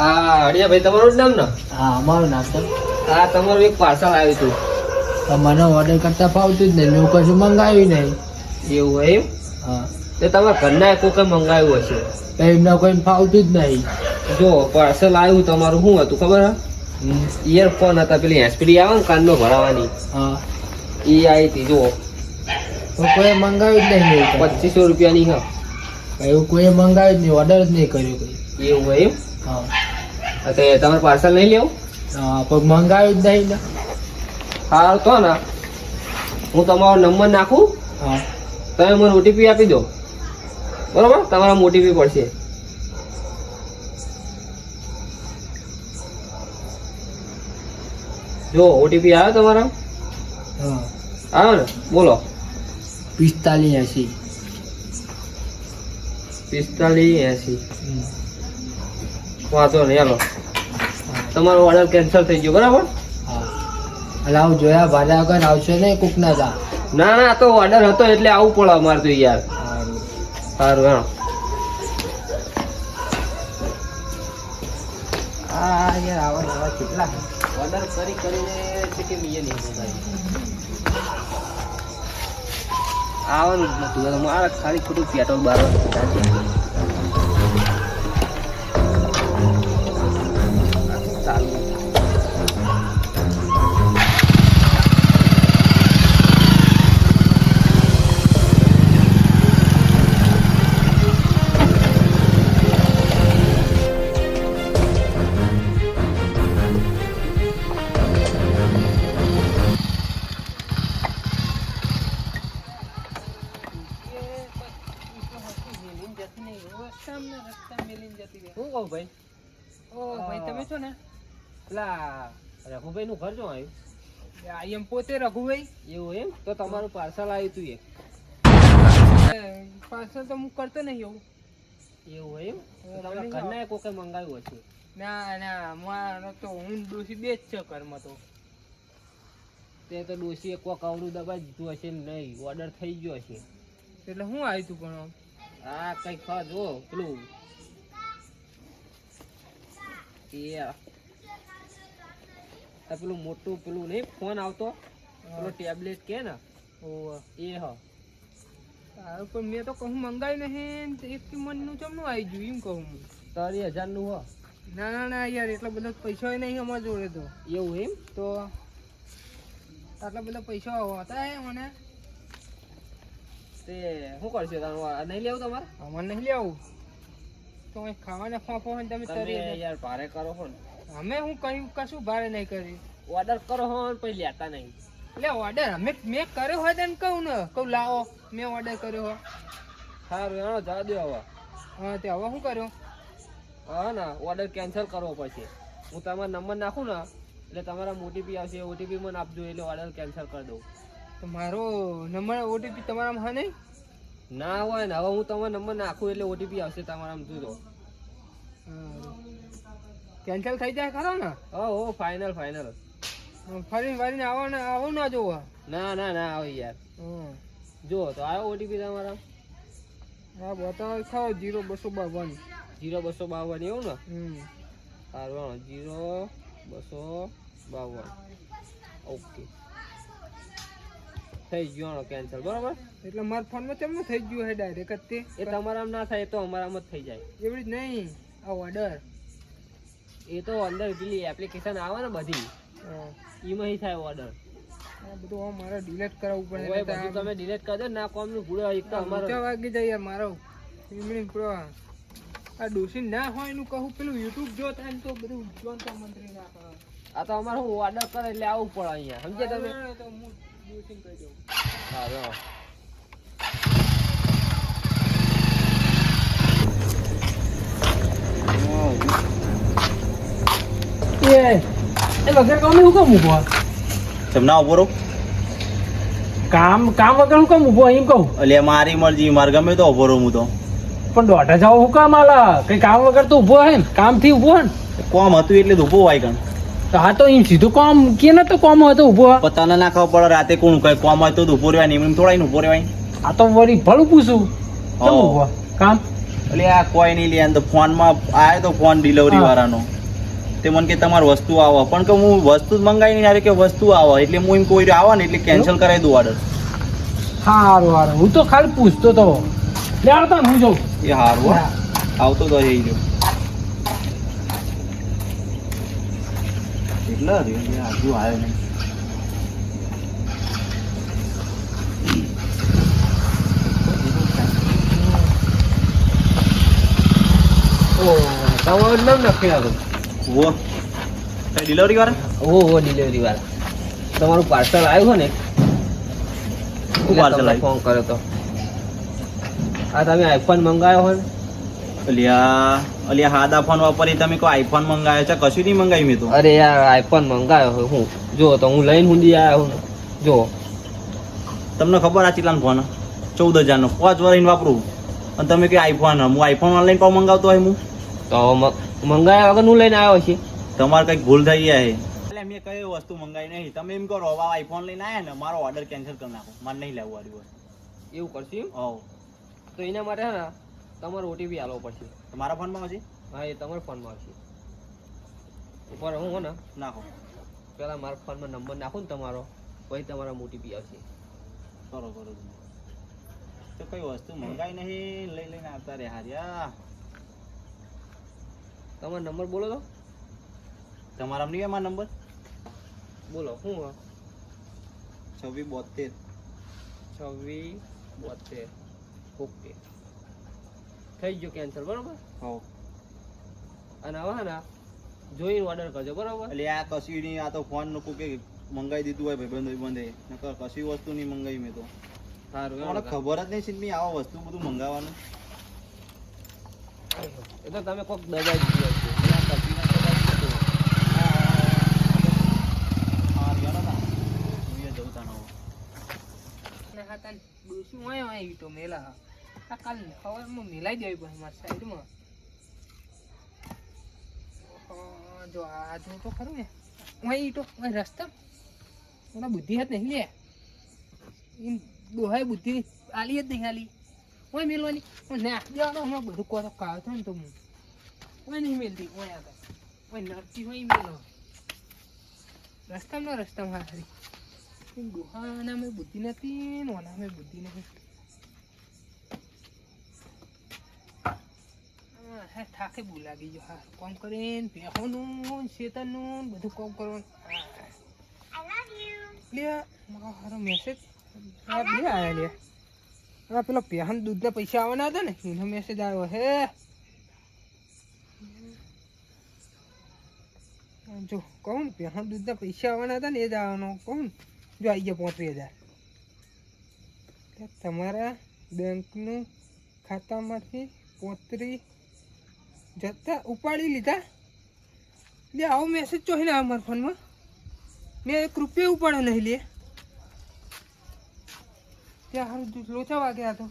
હા અડિયા ભાઈ તમારું જ નામ ને? હા અમારું નામ તો હા તમારું એક પાર્સલ આવ્યું હતું. તો મને ઓર્ડર કરતા ફાવતું જ નહીં હું કશું મંગાવ્યું નહીં. એવું હોય એમ? હા. તે તમારા ઘરના કોઈ મંગાવ્યું હશે? તો એમને કોઈ ફાવતું જ નહીં. જો પાર્સલ આવ્યું તમારું શું હતું ખબર હે. ઇયરફોન હતા પેલી એસપીડી આવે ને કાનમાં ભરાવાની. હા. એ આવી હતી જુઓ કોઈ મંગાવ્યું જ નહીં પચીસો રૂપિયાની હા. એવું કોઈ મંગાવ્યું જ નહીં ઓર્ડર જ નહીં કર્યો કોઈ. એવું હોય એમ? હા, તે તમારે પાર્સલ નહીં લેવું? કોઈ મંગાવ્યું જ નહીં હા તો ને. હું તમારો નંબર નાખું. હા. તમે મને ઓટીપી આપી દો. બરોબર? તમારા ઓટીપી પડશે. જો ઓટીપી આવ્યો તમારા? હા. આવ્યો ને? બોલો. પિસ્તાલીસ એંસી. પિસ્તાલીસ એસી. વાંધો નહીં હાલો. તમારો ઓર્ડર કેન્સલ થઈ ગયો બરાબર? હા. એટલે આવું જોયા ભાડા વગર આવશે નહીં કુક ના તા? ના ના તો ઓર્ડર હતો એટલે આવવું પડે અમારે તો યાર. સારું હા. આ યાર આવા આવા કેટલા? ઓર્ડર કરી કરીને છે કે મિયે નહીં? આવવાનું જ નતું મારે ખાલી ખોટું પેટ્રોલ બારવાનું ને? પેલા રઘુભાઈ નું ઘર જો આવ્યું એમ પોતે રઘુભાઈ? એવું એમ? તો તમારું પાર્સલ આવ્યું તું એક. પાર્સલ તો હું કરતો નહીં એવું એવું એમ? તમારા ઘરના કોકે મંગાવ્યું હશે? ના ના મારો તો હું ડોસી બે જ છે ઘરમાં તો. તે તો ડોશીએ કોક કવડું દબાઈ દીધું હશે નહીં ઓર્ડર થઈ ગયો હશે. એટલે હું આવ્યું તું પણ હા આ કઈ જો પેલું એ પેલું મોટું પેલું નહીં ફોન આવતો. પેલો ટેબ્લેટ કે ને. એ હ. પણ મેં તો કહું મંગાવી નહીં ને એક કિંમતનું ચમનું આવી ગયું એમ કહું હું. તારી હજારનું હ. ના ના ના યાર એટલા બધા પૈસા નહીં અમારા જોડે તો. એવું એમ? તો આટલા બધા પૈસા હતા એ મને. તે શું કરશે? તારું નહીં લેવું તમારે? અમારે નહીં લેવું. તો અહીં ખાવાના ફાંફો હોય તમે તરી યાર ભારે કરો હો અમે હું કહ્યું કશું ભારે નહીં કરી. ઓર્ડર કરો હો પછી લેતા નહીં. એટલે ઓર્ડર અમે મેં કર્યો હોય તો એને કહું ને. કહું લાવો. મેં ઓર્ડર કર્યો હોય. સારું એનો જા દો હવે. હા તે હવે શું કર્યો? હા ને ઓર્ડર કેન્સલ કરવો પડશે. હું તમારો નંબર નાખું ને એટલે તમારા ઓટીપી આવશે. ઓટીપી મને આપજો એટલે ઓર્ડર કેન્સલ કરી દઉં. તો મારો નંબર ઓટીપી તમારામાં હા નહીં? ના હોય ને હવે હું તમારો નંબર નાખું એટલે ઓટીપી આવશે તમારા જોજો. કેન્સલ થઈ જાય ખરો ને? હો હો ફાઇનલ ફાઇનલ ફરી ફરીને આવો ને આવો ના જોવો. ના ના ના આવે યાર. જો તો આવ્યો ઓટીપી તમારા. હા બતાવો ખાઓ જીરો બસો બાવન. જીરો બસો બાવન એવું ને? હમ. સારું જીરો બસો બાવન. ઓકે. થઈ ગયો કેન્સલ બરાબર? એટલે મારા ફોનમાં કેમનું થઈ ગયું હે ડાયરેક્ટ જ તે. એ તમારામાં ના થાય તો અમારામાં જ થઈ જાય. એવડી જ નહીં આ ઓર્ડર એ તો અંદર પેલી એપ્લિકેશન આવે ને બધી એમાં થાય ઓર્ડર બધું હવે મારે ડિલેટ કરાવવું પડે બધું તમે ડિલેટ કરી દો ને કોમનું એક તો અમારો વાગી જાય યાર મારો આ ડોસી ના હોય એનું કહું પેલું યુટ્યુબ જો થાય ને તો બધું મંત્રી ના કરે આ તો અમારે હું ઓર્ડર કરે એટલે આવવું પડે અહીંયા સમજે તમે? તો હું દઉં હા કામ કેમ ઊભો કામ કામ વગર હું કેમ ઊભો એમ કહું? એટલે મારી મરજી મારે ગમે તો ઊભો રહું હું તો. પણ દોઢા જાવ હું કામ આલા? કઈ કામ વગર તો ઊભો હે ને? કામથી ઊભો હે ને? કોમ હતું એટલે તો ઊભો હોય કણ. તો હા તો એમ સીધું કોમ કે ને તો કોમ હતો ઊભો? પણ તને ના ખબર પડે રાતે કોણ કઈ કોમ હોય તો ઊભો રહેવાય નહીં એમ થોડા ઊભો રહેવાય. આ તો વળી ભલું પૂછું. કેમ કામ? એટલે આ કોઈ નહીં લે તો ફોનમાં આવ્યો તો ફોન ડિલિવરી વાળાનો. તે મને કે તમારી વસ્તુ આવો. પણ કે હું વસ્તુ જ મંગાવી નહીં આવે કે વસ્તુ આવો. એટલે હું એમ કોઈ આવે ને એટલે કેન્સલ કરાવી દઉં ઓર્ડર સારું સારું હું તો ખાલી પૂછતો તો. લે આવતા હું જાઉં. એ સારું આવતો તો રહી જો કેટલા રે હજુ આવ્યો નહીં. ડિલિવરી વાળા? ઓ ઓ ડિલિવરી વાળા. તમારું પાર્સલ આવ્યું હોય ને? શું ફોન કર્યો તો. આ તમે આઈફોન મંગાવ્યો હોય ને? અલ્યા અલ્યા હાદા ફોન વાપરી તમે કોઈ આઈફોન મંગાવ્યો છે? કશું નહીં મંગાવી મેં તો. અરે યાર આઈફોન મંગાવ્યો હોય હું જો તો હું લઈને હુંદી આવ્યો હું. જો. તમને ખબર આ ચીલાનો ફોન ચૌદ હજારનો પાંચ વર્ષ વાપરું. અને તમે કે આઈફોન હું આઈફોન ઓનલાઈન પણ મંગાવતો હોય હું? તો મંગાવ્યા વગર હું લઈને આવ્યો છે? તમારે કંઈક ભૂલ થઈ જાય એટલે મેં કઈ વસ્તુ મંગાવી નહીં. તમે એમ કરો હવે આઈફોન લઈને આવ્યા ને મારો ઓર્ડર કેન્સલ કરી નાખો. મારે નહીં લેવું આ દિવસ. એવું કરશું હો તો એના માટે હે ને તમારે ઓટીપી આલવો પડશે. મારા ફોનમાં આવશે હા એ તમારા ફોનમાં આવશે. ઉપર હું હો ને? નાખો. પહેલા મારા ફોનમાં નંબર નાખો ને તમારો પછી તમારા ઓટીપી આવશે. કરો તો કઈ વસ્તુ મંગાઈ નહીં લઈ લઈને આવતા રે હાર્યા. તમારો નંબર બોલો તો. તમારા નહીં મારા નંબર? બોલો શું? છવ્વીસ બોતેર છવ્વીસ બોતેર ઓકે. થઈ ગયો કેન્સલ બરોબર? હો. અને હવે હે ને જોઈને ઓર્ડર કરજો બરોબર? એટલે આ કશું નહીં આ તો ફોનનું કે મંગાવી દીધું હોય ભાઈબંધો બંધે નકર કશી વસ્તુ નહીં મંગાવી મેં તો. સારું મને ખબર જ નહીં સિદ્ધમી આવા વસ્તુ બધું મંગાવવાનું. એ તો તમે કોઈક દબાઈ દીધું હશે. એટલે આ કપીના દબાઈ દીધું. હા યાર ના જોઈએ જવું તાનો ને હા તાન ડોસી હોય હોય ઈ તો મેલા. આ કાલ સવારમાં મેલાઈ દેવી પડે મારી સાઈડમાં જો આ જો તો ખરું ને. બુદ્ધિ હાથ બુદ્ધિ આલી જ નહીં આલી. મેલવાની. હું ના હમણાં બધું કોતો કાવ થાય ને તો હું. નહીં મેલતી હોય આગળ. હોય નરતી હોય મેલો. રસ્તામાં રસ્તામાં હારી. દુહાના મેં બુદ્ધિ નથી ને મેં બુદ્ધિ નથી. હે થાકે લાગી ગયો હા. કોમ કરીને પેહોનું શેતરનું ને બધું કોમ કરવાનું. લે મારો મેસેજ આ બે આયા લે આ પેલો પેહન દૂધના પૈસા આવવાના હતા ને એનો મેસેજ આવ્યો હે. જો કહું પેહન દૂધના પૈસા આવવાના હતા ને એ જ આવવાનો કહું જો આવી ગયા પોત્રી હજાર. તમારા બેંકનું ખાતામાંથી પોત્રીસ જતા ઉપાડી લીધા. એટલે આવો મેસેજ ચોહી ને મારા ફોનમાં. મેં એક રૂપિયા ઉપાડ્યો નહીં લે. ત્યાં હારું લોચા વાગ્યા તો.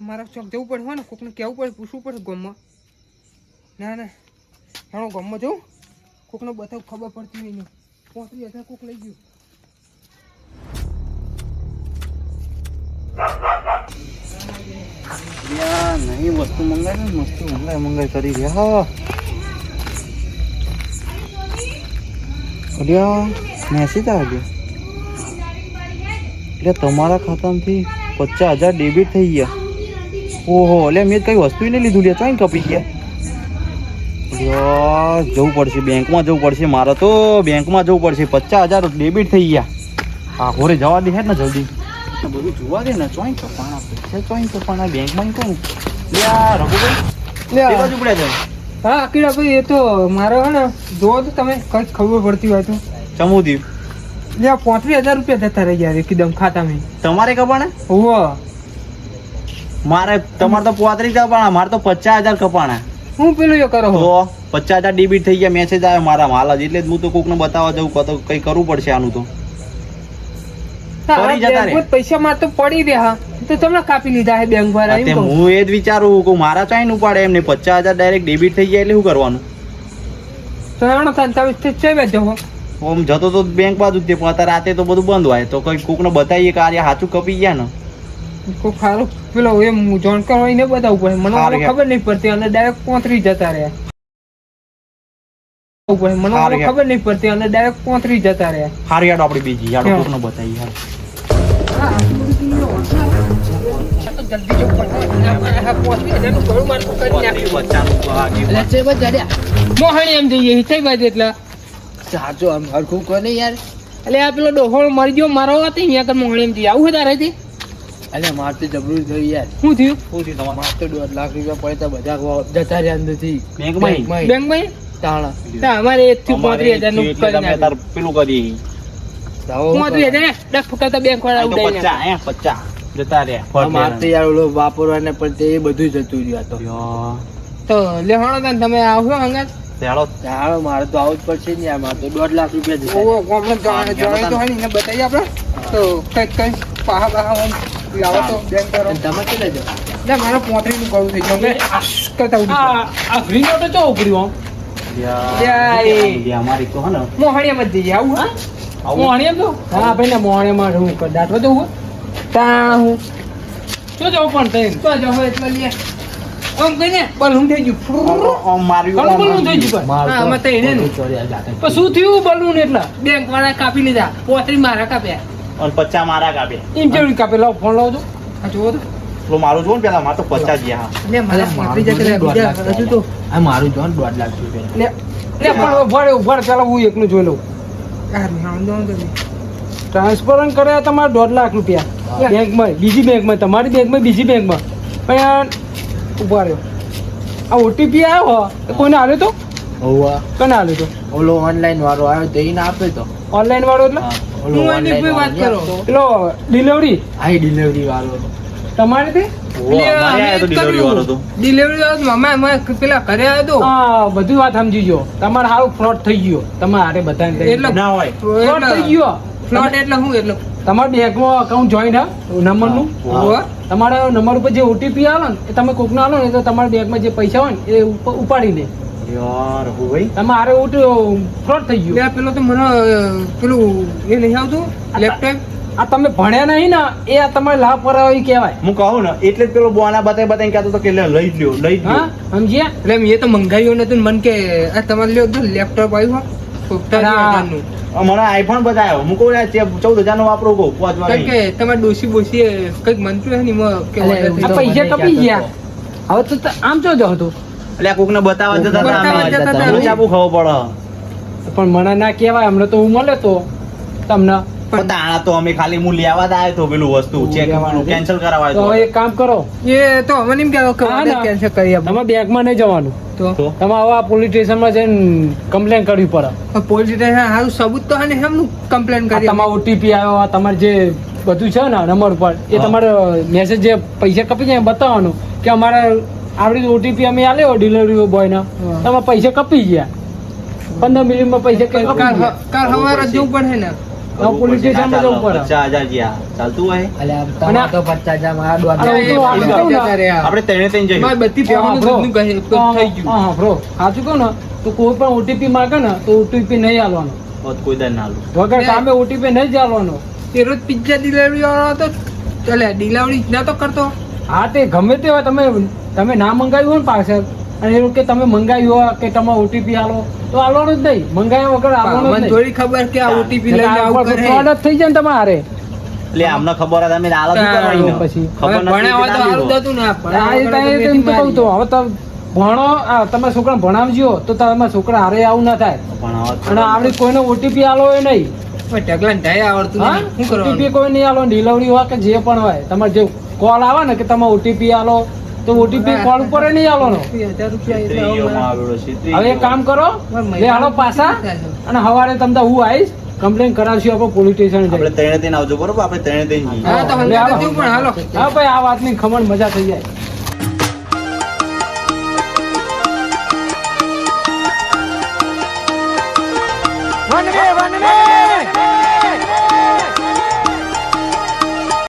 મારા ચોક જવું પડે હોય ને, કોકને કહેવું પડે, પૂછવું પડે ગમમાં. ના ના. હાણો ગમમાં જવું. કોકને બતાવું, ખબર પડતી નહીં. પહોંચી હતા કોક લઈ ગયું. યાર નહીં વસ્તુ મંગાવી ને વસ્તુ મંગાવી મંગાવી કરી રહ્યા અલ્યા મેસેજ આવ્યો એટલે તમારા ખાતામાંથી પચાસ હજાર ડેબિટ થઈ ગયા ઓહો એટલે મેં કઈ વસ્તુ નહીં લીધું લે ચોઈ કપી ગયા અલ્યા જવું પડશે બેંકમાં જવું પડશે મારે તો બેંકમાં જવું પડશે પચાસ હજાર ડેબિટ થઈ ગયા આ ઘોરે જવા દે હે ને જલ્દી આ બધું જોવા દે ને ચોઈ કપાણા પૈસા ચોઈ કપાણા બેંકમાં કોણ? લે આ રઘુભાઈ લે તે પડ્યા તમે હા અકીડા ભાઈ એ તો મારો હે ને જોવો તો તમે કઈ ખબર પડતી હોય તો. ચમુદી લે આ પોત્રીસ હજાર રૂપિયા જતા રહી ગયા એકદમ ખાતામાં. તમારે કપાણે હોવો. મારે તમારે તો પોત્રીસ કપાણા મારે તો પચાસ હજાર કપાણા. હું પેલું એ કરો તો પચાસ હજાર ડેબિટ થઈ ગયા મેસેજ આવ્યો મારા હાલ જ એટલે જ હું તો કોકને બતાવવા જવું તો કંઈ કરવું પડશે આનું તો. ફરી જતા રે. પૈસા માં તો પડી રહ્યા. તો તમને કાપી લીધા હે બેંક વાળા તે એમ કહું. હું એ જ વિચારું કે મારા ચાઈ નું એમને પચાસ હજાર ડાયરેક્ટ ડેબિટ થઈ ગયા એટલે શું કરવાનું? તો હાણો તાન તમે તે ચેવે જતો તો બેંક બાજુ તે પણ રાતે તો બધું બંધ હોય. તો કઈ કોકને બતાવીએ કે આ રહ્યા કપી ગયા ને. કોક ખારું પેલો એમ જાણકાર હોય ને બતાવવું પડે મને ખબર નહીં પડતી અને ડાયરેક્ટ પોતરી જતા રહ્યા. મને યાર. ખબર નહીં પડતી અને ડાયરેક્ટ પોતરી જતા રહ્યા હારી યાડો આપણી બીજી. યાડો હા. બતાવી યાર જલ્દી જો પોતરી હજારનું ઘણું મારું કરી નાખ્યું. મોહણી એમ જઈએ હિસાઈ બાજુ એટલે. સાચો આમ હરખું કોને યાર. એટલે આ પેલો ડોહોળ મરી ગયો મારો હતો અહીંયા તો મોહણી એમ જઈએ આવું હતા રહેતી અરે મારે તો જબરું થયું યાર. શું થયું? શું થયું તમારે? માર તો દોઢ લાખ રૂપિયા પડે તો બધા જતા રહ્યા અંદરથી. બેંકમાં બેંકમાં. બેંકમાં અમારે એક થી પોત્રીસ હજારનું એટલે કરી તમે તાર નાખ્યું. પેલું કરી. જાઓ હજાર દસ ફૂટા બેંક વાળા આ પચાસ જતા રહ્યા આ યાર ઓલો વાપરવાને પણ તે બધું જતું રહ્યું તો. યો, તો લેવાણો તાન તમે આવશો હંગાત? ચાલો હાલો મારે તો આવું જ પડશે ને યાર તો દોઢ લાખ રૂપિયા તો હોય ને, આપણે તો કંઈક કંઈક પાહા પાહા લાવો તો બેંક કરો તમે મારે પોત્રીસનું કરવું થઈ ગયું એટલે આશ કરતા ઉડી. આ ગ્રીન ઓટો ચો ઉકર્યો યા, એ. અમારી તો હે જઈએ. આવું હા? આવું? તો? હા ભાઈ ને મોહણીયામાં હું દાટવા દઉં હું? તા હું. તો જવું પણ તઈ. તો જવું એટલે લે. આમ કહીને બલૂન થઈ ગયું. માર્યું બલૂન થઈ ગયું માર હા, તો તો એને પણ શું થયું બલૂન એટલે? બેંક વાળા કાપી લીધા. પોતરી મારા કાપ્યા. અને પચાસ મારા કાપ્યા. ઇન્ટરવ્યુ કાપે લાવ ફોન લાવજો આ જોવો તો. પેલો મારું જો ને પેલા માર તો પચાસ ગયા. લે મારા તો. જો ને દોઢ લાખ રૂપિયા લે લે પણ ઊભા ઊભા રહે, હું એકલું જોઈ લઉં. ટ્રાન્સફર કર્યા તમારે દોઢ લાખ રૂપિયા. બેંકમાં બીજી બેંકમાં તમારી બેંકમાં બીજી બેંકમાં. પણ આ ઊભા રહ્યો. આ ઓટીપી આવ્યો એ કોઈને આવ્યો તો? હોવા. કોને આવ્યો તો? ઓલો ઓનલાઈન વાળો આવ્યો તો એને આપે તો. ઓનલાઈન વાળો એટલે? હા, હું કોઈ વાત કરો. પેલો ડિલિવરી આ ડિલિવરી વાળો તમારે તે. ડિલિવરી પેલા ઘરે આવ્યો તો. હા બધી વાત સમજી ગયો. તમારે સારું ફ્રોડ થઈ ગયો. તમારે હારે બધાને એટલે ના હોય. ફ્રોડ થઈ ગયો. ફ્રોડ એટલે શું એટલે તમારા બેંકમાં અકાઉન્ટ જોઈન હા નંબરનું. હા. હોવે. તમારા નંબર ઉપર જે ઓટીપી આવે ને એ તમે કોકને આલો ને તો તમારા બેંકમાં જે પૈસા હોય ને એ ઉપાડી લે યાર હું ભાઈ તમારે ફ્રોડ થઈ ગયું. પેલો તો મને પેલું એ નહીં આવતું? લેપટોપ આ તમે ભણ્યા નહીં ને એ આ તમારે લાભ કહેવાય. હું કહું ને એટલે જ પેલો બોના બતાવી બતાવી કહેતો તો કે લે લઈ જ લ્યો લઈ લ્યો. સમજ્યા? એટલે મેં તો મંગાવ્યું નથી મન કે આ તમારે લ્યો તો લેપટોપ આવ્યું હા મને આઈફોન બતાવ્યો હું કહું ચૌદ હજાર નો વાપરો કહું પાંચ વાર કે તમારે ડોસી બોસી કંઈક મનતું હે ને. પૈસા કપી ગયા. હવે તો આમ ચો જો હતું એટલે કોક ને બતાવવા જતા ચાપુ ખબર પડે? પણ મને ના કહેવાય હમણાં તો હું મળે તો તમને. પણ તાણા તો અમે ખાલી હું લેવા જ આવ્યો તો પેલું વસ્તુ ચેક કેન્સલ કરાવવા તો એક કામ કરો. એ તો હવે એમ કહેવાય કે order કેન્સલ કરી આપો. તમે બેંકમાં નહીં જવાનું. તો? તમે હવે આ પોલીસ સ્ટેશનમાં જઈને કમ્પ્લેન કરવી પડે. પોલીસ સ્ટેશન હારું સબૂત તો હે એમનું કમ્પ્લેન કરી તમારો ઓટીપી આવ્યો આ તમારે જે બધું છે ને નંબર પર એ તમારે મેસેજ જે પૈસા કપી જાય એ બતાવવાનું કે અમારે આવડી ઓટીપી અમે આલ્યો ડિલિવરી બોયના તમે પૈસા કપી ગયા. પંદર મિનિટમાં પૈસા કપી ગયા. કાલ હવારે જવું પડે ને. તો કોઈ પણ ઓટીપી માંગે ને તો ઓટીપી નહીં આલવાનો. કોઈ દર ના લો વગર કામે ઓટીપી નહીં જ આલવાનો. તે રોજ પિઝા ડિલિવરી વાળો તો ચાલે ડિલિવરી ના તો કરતો. હા તે ગમે તે હોય તમે તમે ના મંગાવ્યું હોય ને પાર્સલ અને એવું કે તમે મંગાવ્યું હોય કે તમે ઓટીપી આલો તો આલવાનું જ નહીં. મંગાવ્યા વગર આલવાનું મને થોડી ખબર કે આ ઓટીપી લઈને આવું કરે. ફ્રોડ થઈ જાય ને તમારે. એટલે અમને ખબર હતા અમે આલો શું કરવાની પછી. ખબર હવે નથી હોય તો ના. હારું ને તો એમ તો કહું તો હવે તમે ભણો આ તમે છોકરા ભણાવજો તો તમે છોકરા હારે આવું ના થાય. પણ અને આવડી કોઈને ઓટીપી આલો એ નહીં. ઢગલા ઢાય આવડતું શું કરવાનું? ઓટીપી કોઈ નહીં આલો ડિલિવરી હોય કે જે પણ હોય. તમારે જે કોલ આવે ને કે તમે ઓટીપી આલો તો ઓટીપી કોલ ઉપર નહીં છેતરીઓમાં હવે એક કામ કરો લે હાલો પાછા અને હવારે તમને હું આવીશ કમ્પ્લેન કરાવશું આપણે પોલીસ સ્ટેશન આપણે ત્રણે ત્રણ આવજો બરોબર? આપણે ત્રણે ત્રણ. હા તો હાલો. હા ભાઈ આ વાતની ખમણ મજા થઈ જાય.